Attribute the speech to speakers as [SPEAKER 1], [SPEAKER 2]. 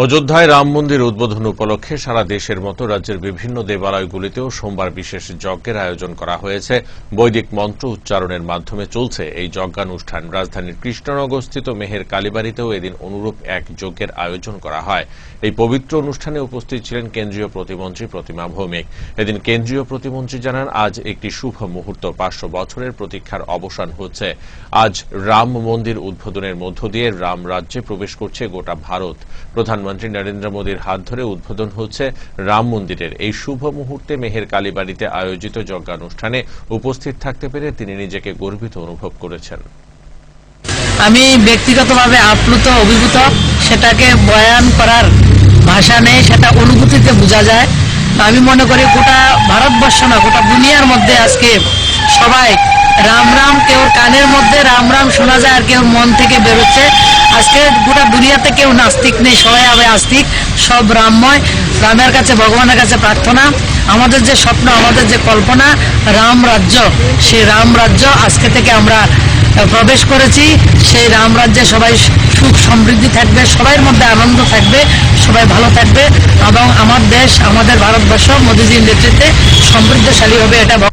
[SPEAKER 1] অযোধ্যায় রাম মন্দির উদ্বোধন উপলক্ষে সারা দেশের মতো রাজ্যের বিভিন্ন দেবালয়গুলিতেও সোমবার বিশেষ যজ্ঞের আয়োজন করা হয়েছে। বৈদিক মন্ত্র উচ্চারণের মাধ্যমে চলছে এই যজ্ঞানুষ্ঠান। রাজধানীর কৃষ্ণনগরস্থিত মেহের কালীবাড়িতেও এদিন অনুরূপ এক যজ্ঞের আয়োজন করা হয়। এই পবিত্র অনুষ্ঠানে উপস্থিত ছিলেন কেন্দ্রীয় প্রতিমন্ত্রী প্রতিমা ভৌমিক। এদিন কেন্দ্রীয় প্রতিমন্ত্রী জানান, আজ একটি শুভ মুহূর্ত পাঁচশো বছরের প্রতীক্ষার অবসান হচ্ছে। আজ রাম মন্দির উদ্বোধনের মধ্য দিয়ে রাম রাজ্যে প্রবেশ করছে গোটা ভারত। প্রধানমন্ত্রী নরেন্দ্র মোদীর হাত ধরে উদ্বোধন হচ্ছে রাম মন্দিরের। এই শুভ মুহূর্তে মেহের কালীবাড়িতে আয়োজিত যজ্ঞানুষ্ঠানে উপস্থিত থাকতে পেরে তিনি নিজেকে গর্বিত অনুভব করেছেন।
[SPEAKER 2] আমি ব্যক্তিগতভাবে আপ্লুত, অভিভূত, সেটাকে বয়ান করার ভাষা নেই, সেটা অনুভূতিতে বোঝা যায়। আমি মনে করি গোটা ভারতবর্ষ না, গোটা দুনিয়ার মধ্যে আজকে সবাই রাম রাম, কেউ কানের মধ্যে রাম রাম শোনা যায় আর কেউ মন থেকে বেরোচ্ছে। আজকে গোটা দুনিয়াতে কেউ নাস্তিক নেই, সবাই হবে আস্তিক, সব রামময়। রামের কাছে, ভগবানের কাছে প্রার্থনা। আমাদের যে স্বপ্ন, আমাদের যে কল্পনা, রাম রাজ্য, সেই রাম রাজ্য আজকে থেকে আমরা প্রবেশ করেছি। সেই রাম রাজ্যে সবাই সুখ সমৃদ্ধি থাকবে সবার মধ্যে আনন্দ থাকবে, সবাই ভালো থাকবে এবং আমার দেশ, আমাদের ভারতবর্ষ মোদীজির নেতৃত্বে সমৃদ্ধশালী হবে এটা